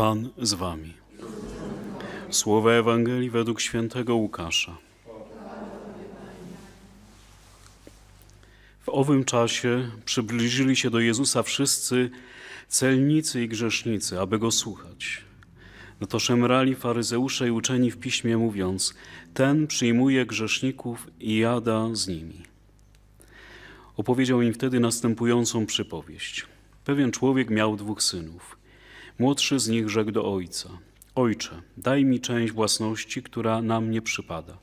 Pan z wami. Słowa Ewangelii według świętego Łukasza. W owym czasie przybliżyli się do Jezusa wszyscy celnicy i grzesznicy, aby go słuchać. No to szemrali faryzeusze i uczeni w piśmie, mówiąc: Ten przyjmuje grzeszników i jada z nimi. Opowiedział im wtedy następującą przypowieść. Pewien człowiek miał dwóch synów. Młodszy z nich rzekł do ojca: Ojcze, daj mi część własności, która nam nie przypada.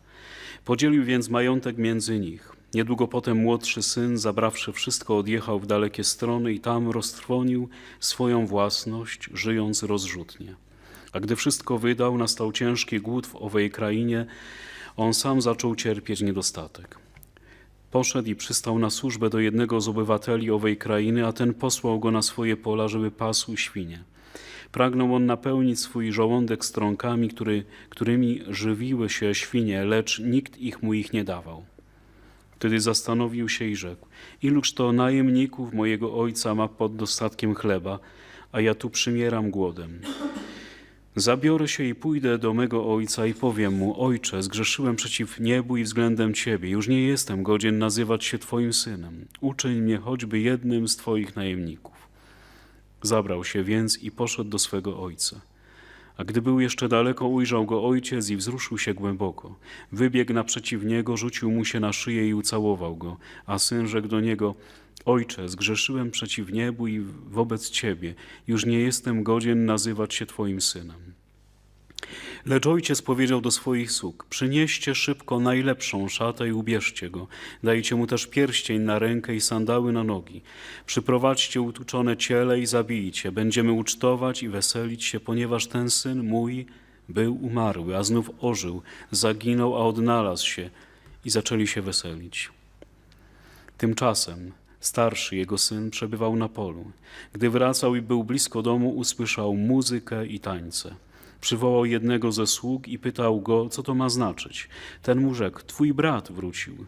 Podzielił więc majątek między nich. Niedługo potem młodszy syn, zabrawszy wszystko, odjechał w dalekie strony i tam roztrwonił swoją własność, żyjąc rozrzutnie. A gdy wszystko wydał, nastał ciężki głód w owej krainie, on sam zaczął cierpieć niedostatek. Poszedł i przystał na służbę do jednego z obywateli owej krainy, a ten posłał go na swoje pola, żeby pasł świnie. Pragnął on napełnić swój żołądek strąkami, który, którymi żywiły się świnie, lecz nikt ich mu ich nie dawał. Wtedy zastanowił się i rzekł: Iluż to najemników mojego ojca ma pod dostatkiem chleba, a ja tu przymieram głodem. Zabiorę się i pójdę do mego ojca i powiem mu: Ojcze, zgrzeszyłem przeciw niebu i względem ciebie. Już nie jestem godzien nazywać się twoim synem. Uczyń mnie choćby jednym z twoich najemników. Zabrał się więc i poszedł do swego ojca. A gdy był jeszcze daleko, ujrzał go ojciec i wzruszył się głęboko. Wybiegł naprzeciw niego, rzucił mu się na szyję i ucałował go. A syn rzekł do niego: Ojcze, zgrzeszyłem przeciw niebu i wobec ciebie. Już nie jestem godzien nazywać się twoim synem. Lecz ojciec powiedział do swoich sług: Przynieście szybko najlepszą szatę i ubierzcie go. Dajcie mu też pierścień na rękę i sandały na nogi. Przyprowadźcie utuczone ciele i zabijcie. Będziemy ucztować i weselić się, ponieważ ten syn mój był umarły, a znów ożył, zaginął, a odnalazł się. I zaczęli się weselić. Tymczasem starszy jego syn przebywał na polu. Gdy wracał i był blisko domu, usłyszał muzykę i tańce. Przywołał jednego ze sług i pytał go, co to ma znaczyć. Ten mu rzekł: Twój brat wrócił,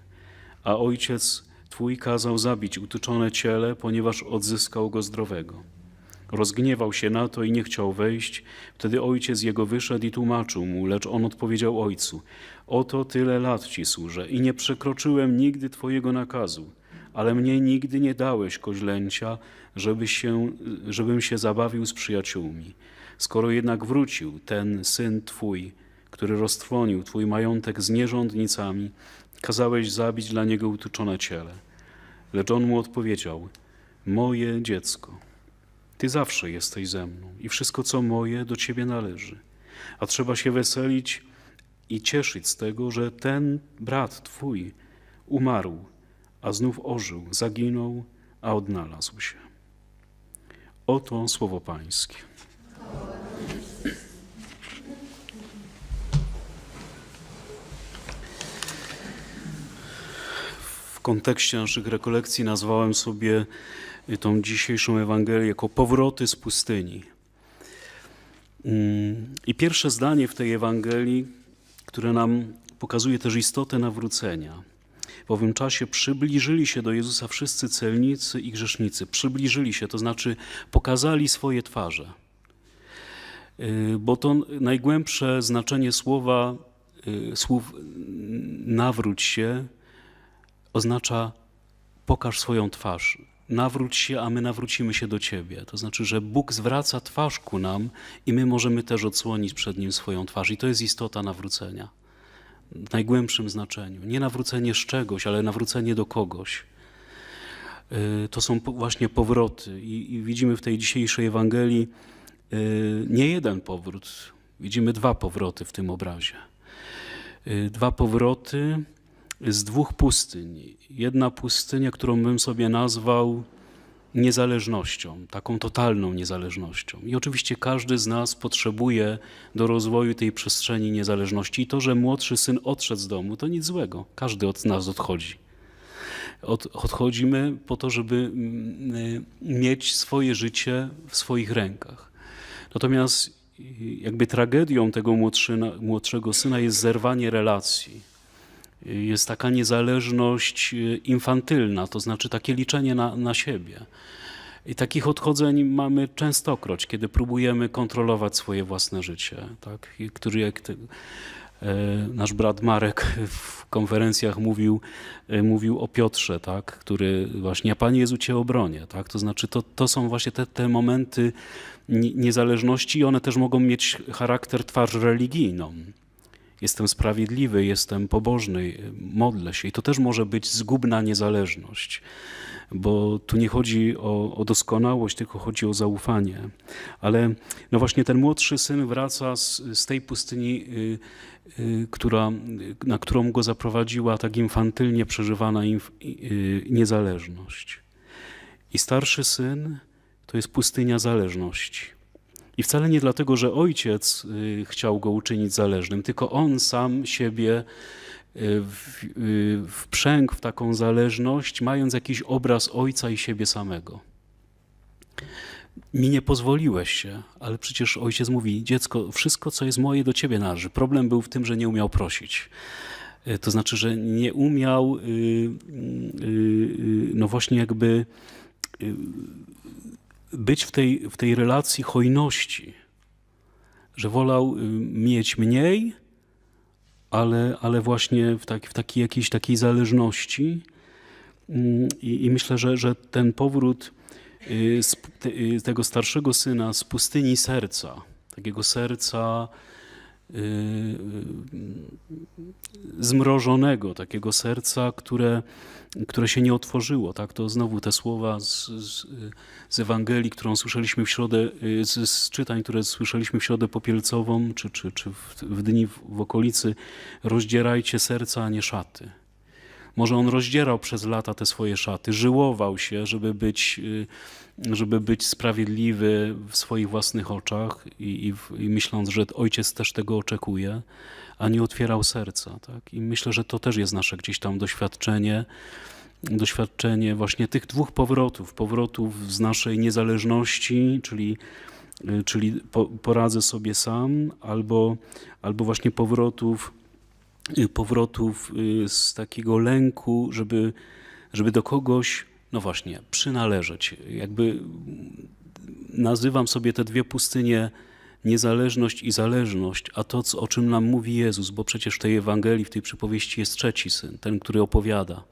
a ojciec twój kazał zabić utuczone ciele, ponieważ odzyskał go zdrowego. Rozgniewał się na to i nie chciał wejść. Wtedy ojciec jego wyszedł i tłumaczył mu, lecz on odpowiedział ojcu: Oto tyle lat ci służę i nie przekroczyłem nigdy twojego nakazu, ale mnie nigdy nie dałeś koźlęcia, żeby się, żebym się zabawił z przyjaciółmi. Skoro jednak wrócił ten syn twój, który roztrwonił twój majątek z nierządnicami, kazałeś zabić dla niego utuczone ciele. Lecz on mu odpowiedział: Moje dziecko, ty zawsze jesteś ze mną i wszystko, co moje, do ciebie należy. A trzeba się weselić i cieszyć z tego, że ten brat twój umarł, a znów ożył, zaginął, a odnalazł się. Oto słowo Pańskie. Kontekście naszych rekolekcji nazwałem sobie tą dzisiejszą Ewangelię jako powroty z pustyni. Mm, I pierwsze zdanie w tej Ewangelii, które nam pokazuje też istotę nawrócenia. W owym czasie przybliżyli się do Jezusa wszyscy celnicy i grzesznicy. Przybliżyli się, to znaczy pokazali swoje twarze. Y, Bo to najgłębsze znaczenie słowa, y, słów nawróć się oznacza pokaż swoją twarz. Nawróć się, a my nawrócimy się do Ciebie. To znaczy, że Bóg zwraca twarz ku nam i my możemy też odsłonić przed Nim swoją twarz. I to jest istota nawrócenia w najgłębszym znaczeniu. Nie nawrócenie z czegoś, ale nawrócenie do kogoś. Y, To są właśnie powroty. I, I widzimy w tej dzisiejszej Ewangelii y, nie jeden powrót. Widzimy dwa powroty w tym obrazie. Y, Dwa powroty z dwóch pustyń. Jedna pustynia, którą bym sobie nazwał niezależnością, taką totalną niezależnością. I oczywiście każdy z nas potrzebuje do rozwoju tej przestrzeni niezależności. I to, że młodszy syn odszedł z domu, to nic złego. Każdy od nas odchodzi. Od, odchodzimy po to, żeby mm, mieć swoje życie w swoich rękach. Natomiast y, jakby tragedią tego młodszyna, młodszego syna jest zerwanie relacji jest taka niezależność y, infantylna, to znaczy takie liczenie na, na siebie. I takich odchodzeń mamy częstokroć, kiedy próbujemy kontrolować swoje własne życie. Tak? I który jak e, nasz brat Marek w konferencjach mówił, e, mówił o Piotrze, tak? który właśnie, a Panie Jezu Cię obronię. Tak? To znaczy, to, to są właśnie te, te momenty ni- niezależności i one też mogą mieć charakter, twarz religijną. Jestem sprawiedliwy, jestem pobożny, modlę się. I to też może być zgubna niezależność bo tu nie chodzi o, o, doskonałość, tylko chodzi o zaufanie. Ale no właśnie ten młodszy syn wraca z, z tej pustyni, y, y, która, na którą go zaprowadziła tak infantylnie przeżywana inf, y, niezależność. I starszy syn to jest pustynia zależności. I wcale nie dlatego, że ojciec y, chciał go uczynić zależnym, tylko on sam siebie w, y, wprzęgł w taką zależność, mając jakiś obraz ojca i siebie samego. Mi nie pozwoliłeś się, ale przecież ojciec mówi: Dziecko, wszystko, co jest moje, do ciebie należy. Problem był w tym, że nie umiał prosić. Y, To znaczy, że nie umiał, y, y, y, no właśnie, jakby y, być w tej, w tej relacji hojności, że wolał y, mieć mniej, ale, ale właśnie w, tak, w takiej jakiejś takiej zależności. Mm, I, i myślę, że, że ten powrót y, z, te- y, tego starszego syna z pustyni serca, takiego serca y, y, zmrożonego, takiego serca, które, które się nie otworzyło. Tak? To znowu te słowa z, z, z Ewangelii, którą słyszeliśmy w środę, y, z, z czytań, które słyszeliśmy w środę popielcową, czy, czy, czy w, w dni w, w okolicy, rozdzierajcie serca, a nie szaty. Może on rozdzierał przez lata te swoje szaty, żyłował się, żeby być, y, żeby być sprawiedliwy w swoich własnych oczach i, i, i myśląc, że ojciec też tego oczekuje, a nie otwierał serca. Tak? I myślę, że to też jest nasze gdzieś tam doświadczenie, doświadczenie właśnie tych dwóch powrotów, powrotów z naszej niezależności, czyli, y, czyli po, poradzę sobie sam, albo, albo właśnie powrotów, powrotów y, z takiego lęku, żeby, żeby do kogoś, no właśnie, przynależeć. Jakby mm, nazywam sobie te dwie pustynie niezależność i zależność, a to, o czym nam mówi Jezus, bo przecież w tej Ewangelii, w tej przypowieści jest trzeci syn, ten, który opowiada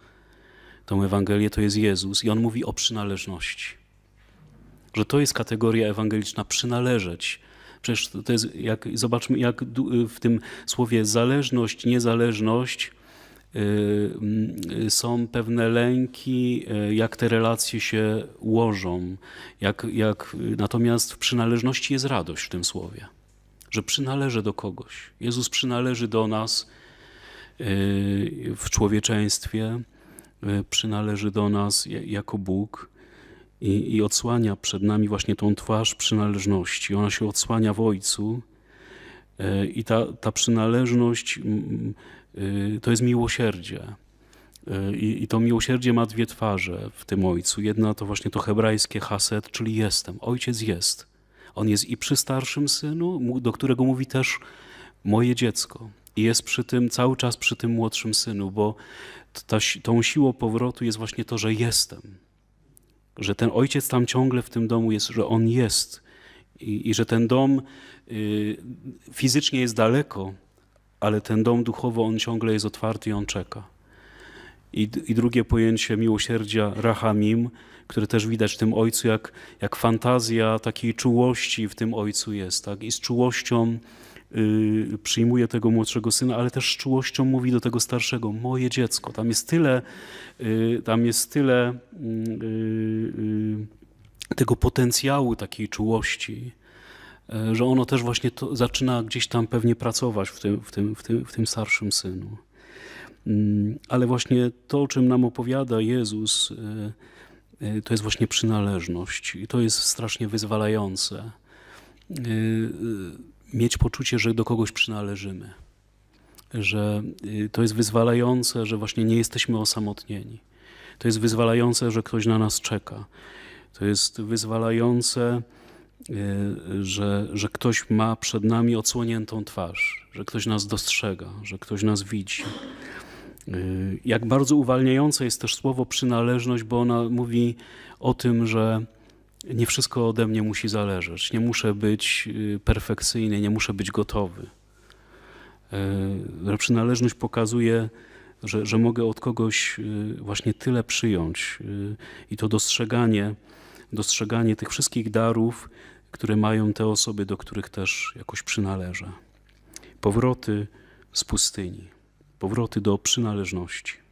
tą Ewangelię, to jest Jezus i on mówi o przynależności. Że to jest kategoria ewangeliczna, przynależeć. Przecież to jest, jak, zobaczmy, jak du- w tym słowie zależność, niezależność y, y, są pewne lęki, y, jak te relacje się ułożą. Jak, jak, natomiast w przynależności jest radość w tym słowie, że przynależę do kogoś. Jezus przynależy do nas y, w człowieczeństwie, y, przynależy do nas ja- jako Bóg i, i odsłania przed nami właśnie tą twarz przynależności. Ona się odsłania w Ojcu y, i ta, ta przynależność y, to jest miłosierdzie. Y, I, I to miłosierdzie ma dwie twarze w tym Ojcu. Jedna to właśnie to hebrajskie haset, czyli jestem. Ojciec jest. On jest i przy starszym synu, do którego mówi też moje dziecko. I jest przy tym, cały czas przy tym młodszym synu, bo ta, tą siłą powrotu jest właśnie to, że jestem. Że ten ojciec tam ciągle w tym domu jest, że on jest. I, i że ten dom y, fizycznie jest daleko, ale ten dom duchowo, on ciągle jest otwarty i on czeka. I, I drugie pojęcie miłosierdzia, rachamim, które też widać w tym ojcu, jak, jak fantazja takiej czułości w tym ojcu jest. Tak? I z czułością przyjmuje tego młodszego syna, ale też z czułością mówi do tego starszego, moje dziecko. Tam jest tyle, y, tam jest tyle y, y, tego potencjału takiej czułości, y, że ono też właśnie to zaczyna gdzieś tam pewnie pracować w tym, w tym, w tym, w tym starszym synu. Mm, Ale właśnie to, o czym nam opowiada Jezus, y, y, to jest właśnie przynależność i to jest strasznie wyzwalające. Mieć poczucie, że do kogoś przynależymy, że y, to jest wyzwalające, że właśnie nie jesteśmy osamotnieni. To jest wyzwalające, że ktoś na nas czeka. To jest wyzwalające, y, że, że ktoś ma przed nami odsłoniętą twarz, że ktoś nas dostrzega, że ktoś nas widzi. Y, Jak bardzo uwalniające jest też słowo przynależność, bo ona mówi o tym, że nie wszystko ode mnie musi zależeć. Nie muszę być y, perfekcyjny, nie muszę być gotowy. Y, Przynależność pokazuje, że, że mogę od kogoś y, właśnie tyle przyjąć i to dostrzeganie, dostrzeganie tych wszystkich darów, które mają te osoby, do których też jakoś przynależę. Powroty z pustyni, powroty do przynależności.